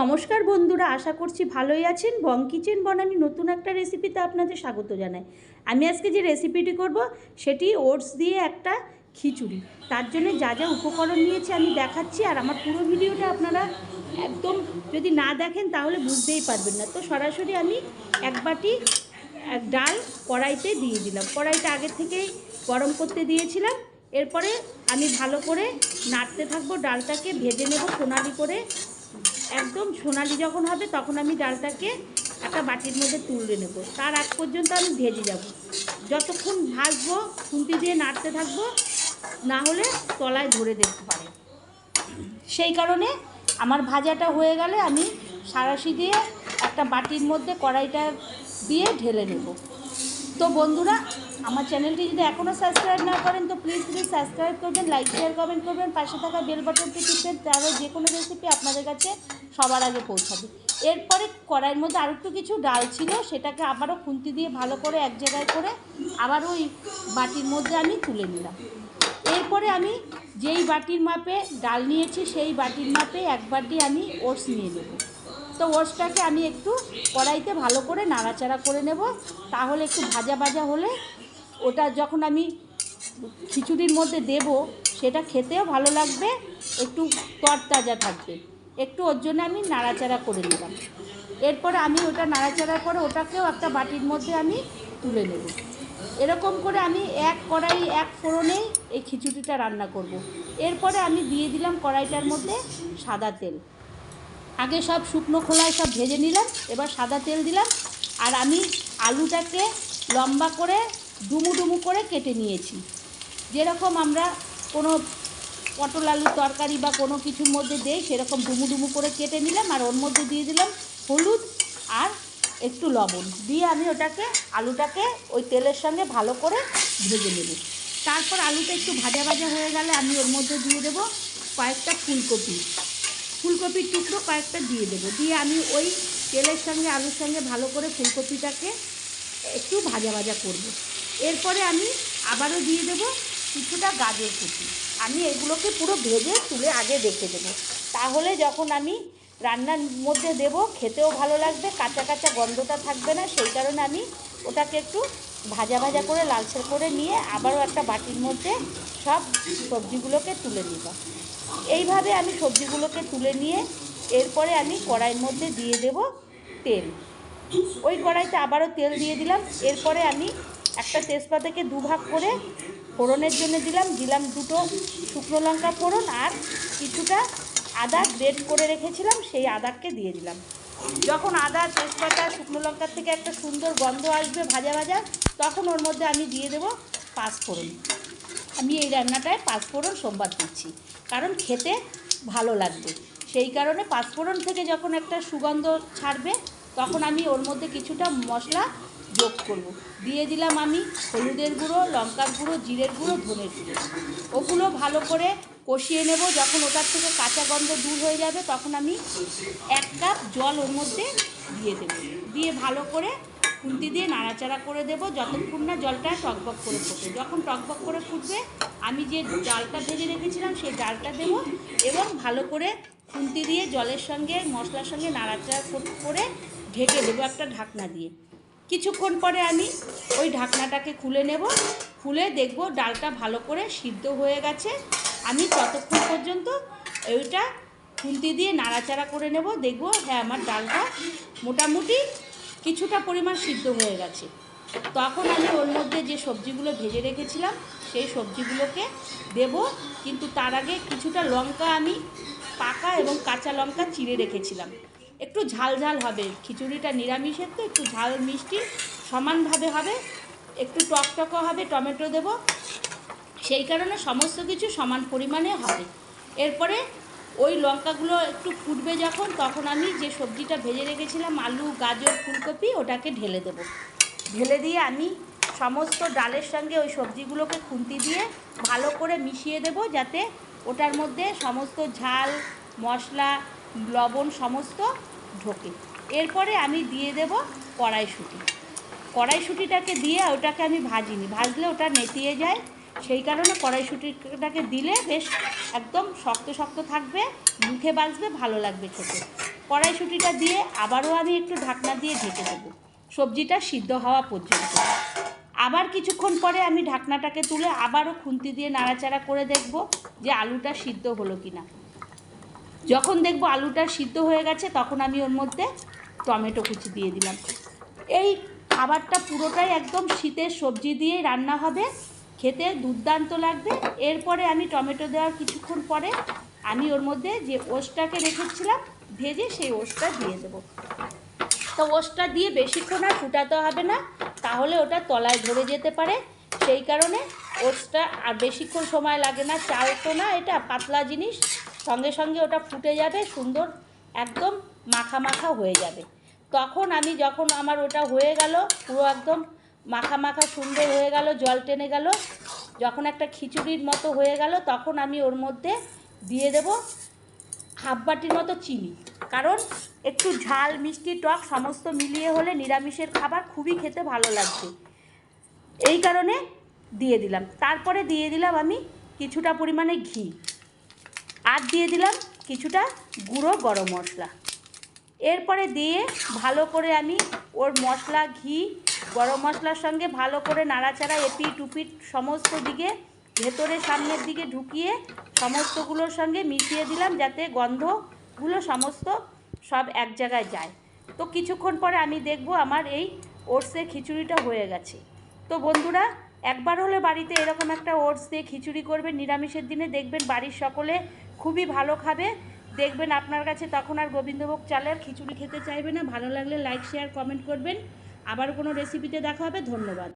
নমস্কার বন্ধুরা, আশা করছি ভালোই আছেন। বং কিচেন বনানি নতুন একটা রেসিপিতে আপনাদের স্বাগত জানাই। আমি আজকে যে রেসিপিটি করব, সেটি ওটস দিয়ে একটা খিচুড়ি। তার জন্য যা যা উপকরণ নিয়েছি আমি দেখাচ্ছি, আর আমার পুরো ভিডিওটা আপনারা একদম যদি না দেখেন, তাহলে বুঝতেই পারবেন না। তো সরাসরি আমি এক বাটি এক ডাল কড়াইতে দিয়ে দিলাম। কড়াইটা আগের থেকেই গরম করতে দিয়েছিলাম। এরপরে আমি ভালো করে নাড়তে থাকব। ডালটাকে ভেজে নেব সোনালি করে। একদম সোনালি যখন হবে, তখন আমি ডালটাকে একটা বাটির মধ্যে তুলে নেব। তার আগ পর্যন্ত আমি ভেজে যাব। যতক্ষণ ভাজবো, খুন্তি দিয়ে নাড়তে থাকব, না হলে তলায় ধরে দেখতে পারে সেই কারণে আমার ভাজাটা হয়ে গেলে আমি সারাশি দিয়ে একটা বাটির মধ্যে কড়াইটা দিয়ে ঢেলে নেব। তো বন্ধুরা, আমার চ্যানেলটি যদি এখনও সাবস্ক্রাইব না করেন, তো প্লিজ প্লিজ সাবস্ক্রাইব করবেন লাইক শেয়ার কমেন্ট করবেন, পাশে থাকা বেল বাটনটি টিপবেন তাহলে যে কোনো রেসিপি আপনাদের কাছে সবার আগে পৌঁছাবে। এরপরে কড়াইয়ের মধ্যে আরও একটু কিছু ডাল ছিল, সেটাকে আবারও খুন্তি দিয়ে ভালো করে এক জায়গায় করে আবার ওই বাটির মধ্যে আমি তুলে নিলাম। এরপরে আমি যেই বাটির মাপে ডাল নিয়েছি, সেই বাটির মাপে এক বাটি আমি ওটস নিয়ে নেব। তো ওটসটাকে আমি একটু কড়াইতে ভালো করে নাড়াচাড়া করে নেব। তাহলে একটু ভাজা ভাজা হলে ওটা যখন আমি খিচুড়ির মধ্যে দেব, সেটা খেতেও ভালো লাগবে, একটু তরতাজা থাকবে। একটু ওর জন্য আমি নাড়াচাড়া করে নিলাম। এরপরে আমি ওটা নাড়াচাড়ার পরে ওটাকেও একটা বাটির মধ্যে আমি তুলে নেব। এরকম করে আমি এক কড়াই, এক ফোড়নেই এই খিচুড়িটা রান্না করব। এরপরে আমি দিয়ে দিলাম কড়াইটার মধ্যে সাদা তেল। আগে সব শুকনো খোলায় সব ভেজে নিলাম, এবার সাদা তেল দিলাম, আর আমি আলুটাকে লম্বা করে ডুমু ডুমু করে কেটে নিয়েছি। যেরকম আমরা কোনো পটল আলুর তরকারি বা কোনো কিছুর মধ্যে দেই, সেরকম ডুমু ডুমু করে কেটে নিলাম, আর ওর মধ্যে দিয়ে দিলাম হলুদ আর একটু লবণ। দিয়ে আমি ওটাকে, আলুটাকে ওই তেলের সঙ্গে ভালো করে ভেজে নেব। তারপর আলুটা একটু ভাজা ভাজা হয়ে গেলে আমি ওর মধ্যে দিয়ে দেবো কয়েকটা ফুলকপি। ফুলকপির টুকরো কয়েকটা দিয়ে দেবো। দিয়ে আমি ওই তেলের সঙ্গে আলুর সঙ্গে ভালো করে ফুলকপিটাকে একটু ভাজা ভাজা করব। এরপরে আমি আবারও দিয়ে দেবো কিছুটা গাজর কুচি। আমি এগুলোকে পুরো ভেজে তুলে আগে রেখে দেবো। তাহলে যখন আমি রান্নার মধ্যে দেব, খেতেও ভালো লাগবে, কাঁচা কাঁচা গন্ধটা থাকবে না, সেই কারণে আমি ওটাকে একটু ভাজা ভাজা করে লালচে করে নিয়ে আবারও একটা বাটির মধ্যে সব সবজিগুলোকে তুলে নিলাম এইভাবে আমি সবজিগুলোকে তুলে নিয়ে এরপরে আমি কড়াইয়ের মধ্যে দিয়ে দেব তেল। ওই কড়াইতে আবারও তেল দিয়ে দিলাম। এরপরে আমি একটা তেজপাতাকে দুভাগ করে ফোড়নের জন্য দিলাম। দিলাম দুটো শুকনো লঙ্কা ফোড়ন আর কিছুটা আদা গ্রেট করে রেখেছিলাম, সেই আদাকে দিয়ে দিলাম। যখন আদা, তেজপাতা, শুকনো লঙ্কার থেকে একটা সুন্দর গন্ধ আসবে ভাজা ভাজা, তখন ওর মধ্যে আমি দিয়ে দেবো পাঁচফোড়ন আমি এই রান্নাটায় পাঁচফোড়ন সোমবার দিচ্ছি। কারণ খেতে ভালো লাগবে। সেই কারণে পাঁচফোড়ন থেকে যখন একটা সুগন্ধ ছাড়বে, তখন আমি ওর মধ্যে কিছুটা মশলা যোগ করব। দিয়ে দিলাম আমি হলুদের গুঁড়ো, লঙ্কার গুঁড়ো, জিরের গুঁড়ো, ধনের গুঁড়ো। ওগুলো ভালো করে কষিয়ে নেব। যখন ওটার থেকে কাঁচা গন্ধ দূর হয়ে যাবে, তখন আমি এক কাপ জল ওর মধ্যে দিয়ে দেবো। দিয়ে ভালো করে খুন্তি দিয়ে নাড়াচাড়া করে দেব, যতক্ষণ না জলটা টকবক করে ফোটে। যখন টকবক করে ফুটবে, আমি যে ডালটা ভেজে রেখেছিলাম, সেই ডালটা দেব এবং ভালো করে খুন্তি দিয়ে জলের সঙ্গে, মশলার সঙ্গে নাড়াচাড়া করে ঢেকে দেবো একটা ঢাকনা দিয়ে। কিছুক্ষণ পরে আমি ওই ঢাকনাটাকে খুলে নেব। খুলে দেখব ডালটা ভালো করে সিদ্ধ হয়ে গেছে। আমি ততক্ষণ পর্যন্ত ওইটা খুন্তি দিয়ে নাড়াচাড়া করে নেব। দেখব হ্যাঁ আমার ডালটা মোটামুটি কিছুটা পরিমাণ সিদ্ধ হয়ে গেছে। তখন আমি ওর মধ্যে যে সবজিগুলো ভেজে রেখেছিলাম, সেই সবজিগুলোকে দেব। কিন্তু তার আগে কিছুটা লঙ্কা আমি পাকা এবং কাঁচা লঙ্কা চিড়ে রেখেছিলাম। একটু ঝাল ঝাল হবে। খিচুড়িটা নিরামিষের তো একটু ঝাল মিষ্টি সমানভাবে হবে। একটু টকটকও হবে, টমেটো দেব। সেই কারণে সমস্ত কিছু সমান পরিমাণে হবে। এরপরে ওই লঙ্কাগুলো একটু ফুটবে যখন, তখন আমি যে সবজিটা ভেজে রেখেছিলাম, আলু, গাজর, ফুলকপি, ওটাকে ঢেলে দেব। ঢেলে দিয়ে আমি সমস্ত ডালের সঙ্গে ওই সবজিগুলোকে খুন্তি দিয়ে ভালো করে মিশিয়ে দেব, যাতে ওটার মধ্যে সমস্ত ঝাল, মশলা, লবণ সমস্ত ঢোকে। এরপরে আমি দিয়ে দেব কড়াইশুঁটি। কড়াইশুঁটিটাকে দিয়ে ওটাকে আমি ভাজিনি। ভাজলে ওটা নেতিয়ে যায় সেই কারণে কড়াইশুঁটিটাকে দিলে বেশ একদম শক্ত শক্ত থাকবে, মুখে বাজবে, ভালো লাগবে খেতে। কড়াইশুঁটিটা দিয়ে আবারও আমি একটু ঢাকনা দিয়ে ঢেকে দেবো। সবজিটা সিদ্ধ হওয়া পর্যন্ত। আবার কিছুক্ষণ পরে আমি ঢাকনাটাকে তুলে আবারও খুন্তি দিয়ে নাড়াচাড়া করে দেখব যে আলুটা সিদ্ধ হলো কি না যখন দেখব আলুটা সিদ্ধ হয়ে গেছে, তখন আমি ওর মধ্যে টমেটো কুচি দিয়ে দিলাম। এই খাবারটা পুরোটাই একদম শীতের সবজি দিয়েই রান্না হবে। খেতে দুর্দান্ত লাগবে। এরপরে আমি টমেটো দেওয়ার কিছুক্ষণ পরে আমি ওর মধ্যে যে ওষটাকে রেখেছিলাম, ভেজে সেই ওষটা দিয়ে দেবো। তো ওষটা দিয়ে বেশিক্ষণ আর ফুটাতে হবে না, তাহলে ওটা তলায় ধরে যেতে পারে। সেই কারণে ওটসটা আর বেশিক্ষণ সময় লাগে না। চাল তো না, এটা পাতলা জিনিস, সঙ্গে সঙ্গে ওটা ফুটে যাবে, সুন্দর একদম মাখা মাখা হয়ে যাবে। তখন আমি যখন আমার ওটা হয়ে গেল, পুরো একদম মাখা মাখা সুন্দর হয়ে গেল, জল টেনে গেল। যখন একটা খিচুড়ির মতো হয়ে গেল, তখন আমি ওর মধ্যে দিয়ে দেব হাফ বাটির মতো চিনি। কারণ একটু ঝাল, মিষ্টি টক সমস্ত মিলিয়ে হলে নিরামিষের খাবার খুবই খেতে ভালো লাগবে এই কারণে দিয়ে দিলাম। তারপরে দিয়ে দিলাম আমি কিছুটা পরিমাণে ঘি। আর দিয়ে দিলাম কিছুটা গুঁড়ো গরম মশলা। এরপরে দিয়ে ভালো করে আমি ওর মশলা, ঘি গরম মশলার সঙ্গে ভালো করে নাড়াচাড়া এপিট টুপিট সমস্ত দিকে, ভেতরে সামনের দিকে ঢুকিয়ে সমস্তগুলোর সঙ্গে মিশিয়ে দিলাম যাতে গন্ধগুলো সমস্ত সব এক জায়গায় যায়। তো কিছুক্ষণ পরে আমি দেখব আমার এই ওটসের খিচুড়িটা হয়ে গেছে। তো বন্ধুরা, একবার হলে বাড়িতে এরকম একটা ওটস দিয়ে খিচুড়ি করবেন, নিরামিষের দিনে দেখবেন বাড়ির সকলে খুবই ভালো খাবে। দেখবেন আপনার কাছে তখন আর গোবিন্দভোগ চালের খিচুড়ি খেতে চাইবে না। ভালো লাগলে লাইক শেয়ার কমেন্ট করবেন। আবার কোনো রেসিপিতে দেখা হবে ধন্যবাদ।